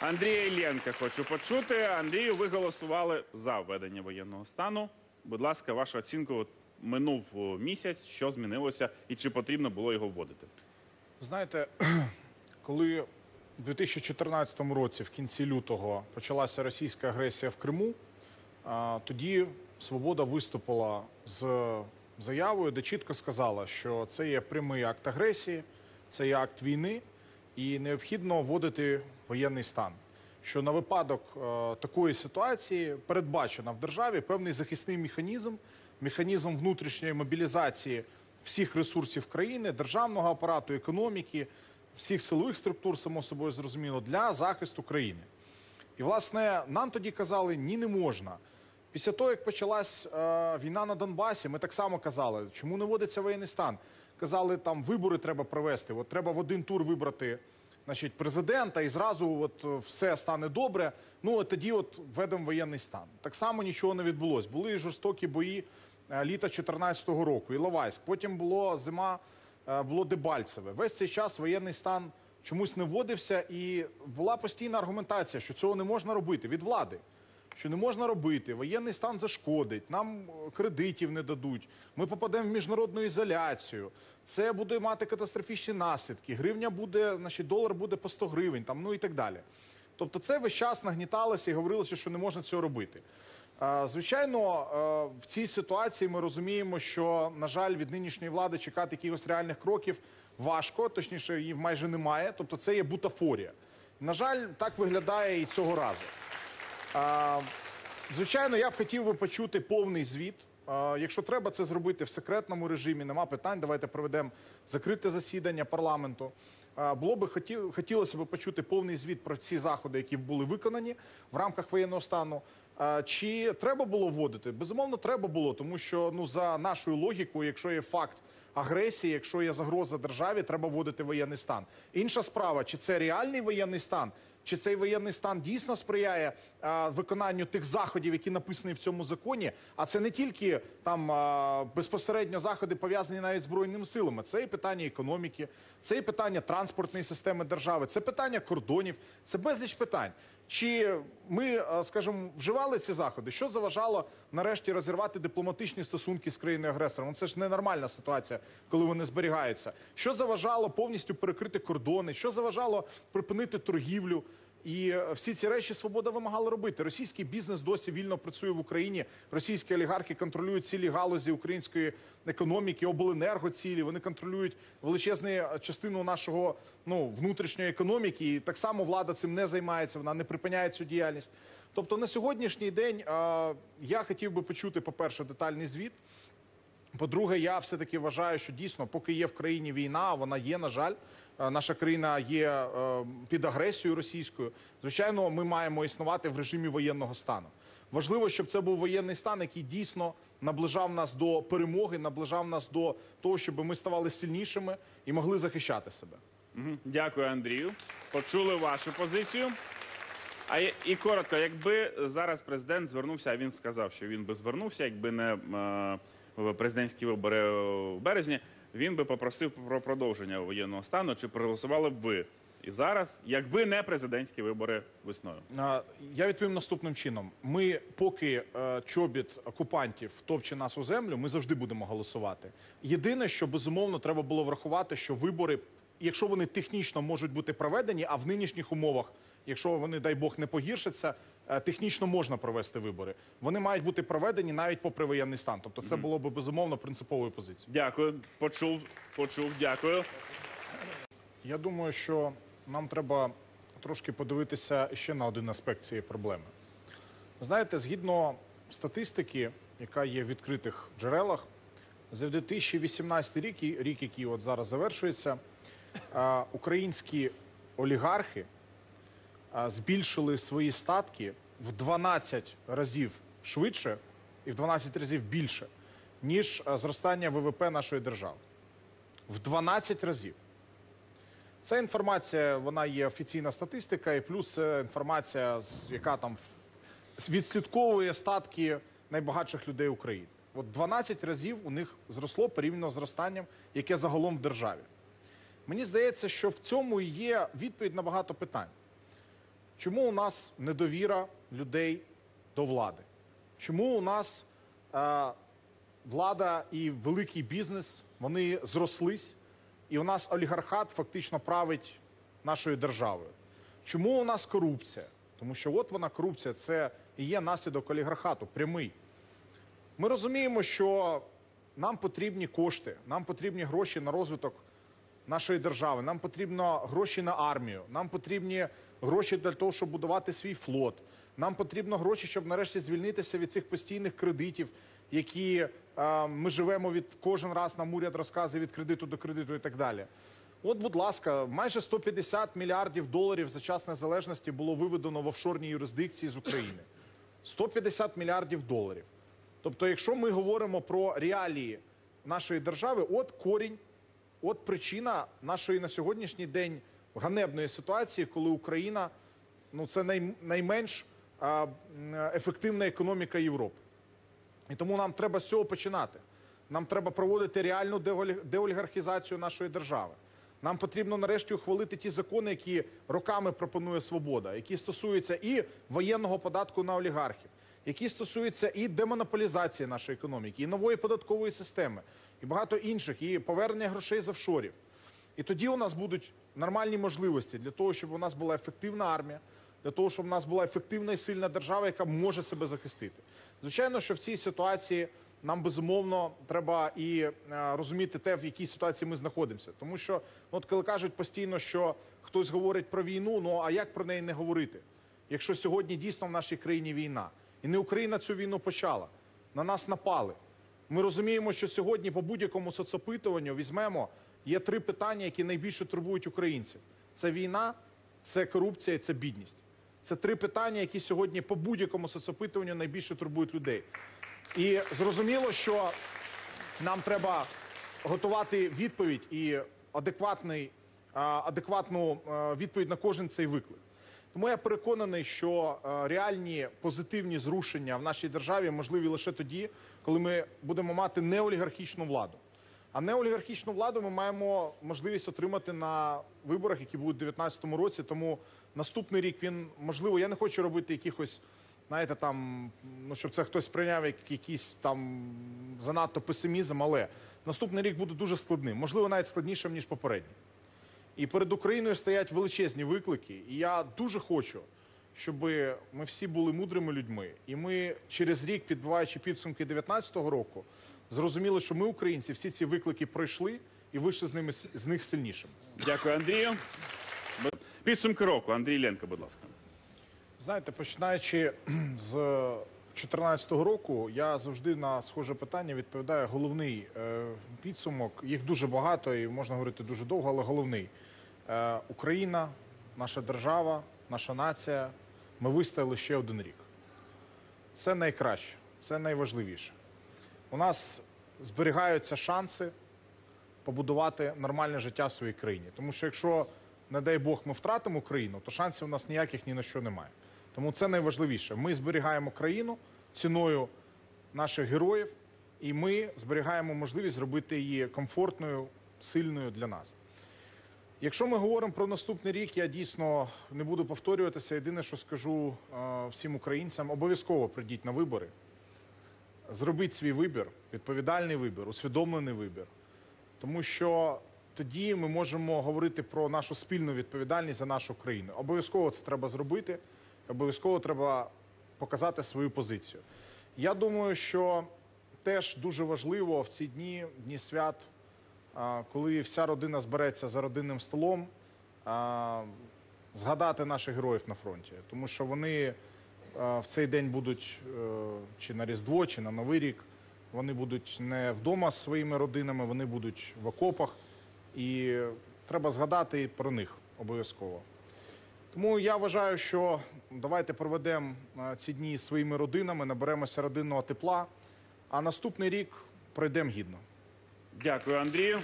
Андрія Іллєнка хочу почути. Андрію, ви голосували за введення воєнного стану. Будь ласка, ваша оцінка. От минув місяць, що змінилося і чи потрібно було його вводити? Знаєте, коли в 2014 році, в кінці лютого, почалася російська агресія в Криму, тоді Свобода виступила з заявою, де чітко сказала, що це є прямий акт агресії, це є акт війни, і необхідно вводити воєнний стан. Що на випадок е, такої ситуації передбачено в державі певний захисний механізм, механізм внутрішньої мобілізації всіх ресурсів країни, державного апарату, економіки, всіх силових структур, само собою зрозуміло, для захисту країни. І, власне, нам тоді казали, ні, не можна. Після того, як почалась е, війна на Донбасі, ми так само казали, чому не вводиться воєнний стан. Казали, там вибори треба провести. От треба в один тур вибрати значить, президента, і зразу от е, все стане добре. Ну от тоді от введемо воєнний стан. Так само нічого не відбулось. Були жорстокі бої е, літа 2014 року, Іловайськ. Потім було зима, е, було Дебальцеве. Весь цей час воєнний стан чомусь не вводився, і була постійна аргументація, що цього не можна робити від влади. Що не можна робити, воєнний стан зашкодить, нам е, кредитів не дадуть, ми попадемо в міжнародну ізоляцію. Це буде мати катастрофічні наслідки. Гривня буде, значить, долар буде по 100 гривень, там, ну і так далі. Тобто, це весь час нагніталося і говорилося, що не можна цього робити. Звичайно, е, в цій ситуації ми розуміємо, що, на жаль, від нинішньої влади чекати якихось реальних кроків важко, точніше, її майже немає. Тобто, це є бутафорія. На жаль, так виглядає і цього разу. Звичайно, я б хотів би почути повний звіт. Якщо треба це зробити в секретному режимі, нема питань. Давайте проведемо закрите засідання парламенту. Було би хотів, хотілося б почути повний звіт про ці заходи, які були виконані в рамках воєнного стану. Чи треба було вводити? Безумовно, треба було, тому що ну за нашою логікою, якщо є факт агресії, якщо є загроза державі, треба вводити воєнний стан. Інша справа, чи це реальний воєнний стан, чи цей воєнний стан дійсно сприяє а, виконанню тих заходів, які написані в цьому законі. А це не тільки там а, безпосередньо заходи пов'язані навіть збройними силами. Це і питання економіки, це і питання транспортної системи держави, це питання кордонів, це безліч питань. Чи ми, е, скажімо, вживали ці заходи? Що заважало нарешті розірвати дипломатичні стосунки з країною агресором? Це ж ненормальна ситуація, коли вони зберігаються. Що заважало повністю перекрити кордони? Що заважало припинити торгівлю? І е, всі ці речі свобода вимагала робити. Російський бізнес досі вільно працює в Україні. Російські олігархи контролюють цілі галузі української економіки, обленерго цілі. Вони контролюють величезну е, частину нашого ну внутрішньої економіки. І так само влада цим не займається. Вона не припиняє цю діяльність. Тобто на сьогоднішній день е, я хотів би почути, по перше, детальний звіт. По-друге, я все-таки вважаю, що дійсно, поки є в країні війна, вона є, на жаль, наша країна є е, під агресією російською. Звичайно, ми маємо існувати в режимі воєнного стану. Важливо, щоб це був воєнний стан, який дійсно наближав нас до перемоги, наближав нас до того, щоб ми ставали сильнішими і могли захищати себе. Дякую, Андрію. Почули вашу позицію. А і коротко, якби зараз президент звернувся, а він сказав, що він би звернувся, якби не е, президентські вибори в березні, він би попросив про продовження воєнного стану. Чи проголосували б ви? І зараз, якби не президентські вибори весною. Я відповім наступним чином: ми, поки е, чобіт окупантів топче нас у землю, ми завжди будемо голосувати. Єдине, що безумовно треба було врахувати, що вибори, якщо вони технічно можуть бути проведені, а в нинішніх умовах, якщо вони, дай Бог, не погіршаться, е, технічно можна провести вибори. Вони мають бути проведені навіть попри воєнний стан. Тобто, це було б безумовно принциповою позицією. Дякую. Почув, почув. Дякую. Я думаю, що нам треба трошки подивитися ще на один аспект цієї проблеми. Знаєте, згідно статистики, яка є в відкритих джерелах, за 2018 рік, рік, який от зараз завершується, українські олігархи збільшили свої статки в 12 разів швидше і в 12 разів більше, ніж зростання ВВП нашої держави. В 12 разів. Ця інформація, вона є офіційна статистика, і плюс інформація, яка там відслідковує статки найбагатших людей України. От 12 разів у них зросло порівняно з зростанням, яке загалом в державі. Мені здається, що в цьому є відповідь на багато питань. Чому у нас недовіра людей до влади? Чому у нас е, влада і великий бізнес вони зрослись, і у нас олігархат фактично править нашою державою? Чому у нас корупція? Тому що от вона корупція, це і є наслідок олігархату, прямий. Ми розуміємо, що нам потрібні кошти, нам потрібні гроші на розвиток нашої держави, нам потрібно гроші на армію, нам потрібні гроші для того, щоб будувати свій флот. Нам потрібно гроші, щоб нарешті звільнитися від цих постійних кредитів, які е, ми живемо від кожен раз нам уряд розказує від кредиту до кредиту і так далі. От, будь ласка, майже 150 мільярдів доларів за час незалежності було виведено в офшорній юрисдикції з України. 150 мільярдів доларів. Тобто, якщо ми говоримо про реалії нашої держави, от корінь, от причина нашої на сьогоднішній день ганебної ситуації, коли Україна ну це най, найменш а, ефективна економіка Європи. І тому нам треба з цього починати. Нам треба проводити реальну деолігархізацію нашої держави. Нам потрібно нарешті ухвалити ті закони, які роками пропонує свобода, які стосуються і воєнного податку на олігархів, які стосуються і демонополізації нашої економіки, і нової податкової системи, і багато інших, і повернення грошей з офшорів. І тоді у нас будуть нормальні можливості для того, щоб у нас була ефективна армія, для того, щоб у нас була ефективна і сильна держава, яка може себе захистити. Звичайно, що в цій ситуації нам безумовно треба і е, розуміти те, в якій ситуації ми знаходимося. Тому що, ну, от коли кажуть постійно, що хтось говорить про війну, ну а як про неї не говорити? Якщо сьогодні дійсно в нашій країні війна, і не Україна цю війну почала, на нас напали. Ми розуміємо, що сьогодні по будь-якому соцопитуванню візьмемо є три питання, які найбільше турбують українців: це війна, це корупція, і це бідність. Це три питання, які сьогодні по будь-якому соцопитуванню найбільше турбують людей. І зрозуміло, що нам треба готувати відповідь і адекватний, адекватну відповідь на кожен цей виклик. Тому я переконаний, що е, реальні позитивні зрушення в нашій державі можливі лише тоді, коли ми будемо мати неолігархічну владу. А неолігархічну владу ми маємо можливість отримати на виборах, які будуть у 2019 році. Тому наступний рік він можливо. Я не хочу робити якихось, знаєте, там ну щоб це хтось сприйняв як якийсь там занадто песимізм, але наступний рік буде дуже складним, можливо, навіть складнішим ніж попередній. І перед Україною стоять величезні виклики. І я дуже хочу, щоб ми всі були мудрими людьми. І ми через рік, підбиваючи підсумки 2019 року, зрозуміли, що ми, українці, всі ці виклики пройшли і вийшли з ними з них сильнішими. Дякую, Андрію. Підсумки року. Андрій Ленко, будь ласка. Знаєте, починаючи з 2014 року, я завжди на схоже питання відповідаю головний е, підсумок. Їх дуже багато і можна говорити дуже довго, але головний. Е, Україна, наша держава, наша нація. Ми вистояли ще один рік. Це найкраще, це найважливіше. У нас зберігаються шанси побудувати нормальне життя в своїй країні. Тому що якщо, не дай Бог, ми втратимо країну, то шансів у нас ніяких ні на що немає. Тому це найважливіше. Ми зберігаємо країну ціною наших героїв, і ми зберігаємо можливість зробити її комфортною, сильною для нас. Якщо ми говоримо про наступний рік, я дійсно не буду повторюватися. Єдине, що скажу е, всім українцям, обов'язково прийдіть на вибори. Зробіть свій вибір, відповідальний вибір, усвідомлений вибір. Тому що тоді ми можемо говорити про нашу спільну відповідальність за нашу країну. Обов'язково це треба зробити, обов'язково треба показати свою позицію. Я думаю, що теж дуже важливо в ці дні, дні свят, коли вся родина збереться за родинним столом, згадати наших героїв на фронті, тому що вони в цей день будуть е, чи на Різдво, чи на Новий рік. Вони будуть не вдома з своїми родинами, вони будуть в окопах. І треба згадати про них обов'язково. Тому я вважаю, що давайте проведемо е, ці дні своїми родинами, наберемося родинного тепла, а наступний рік пройдемо гідно. Дякую, Андрію.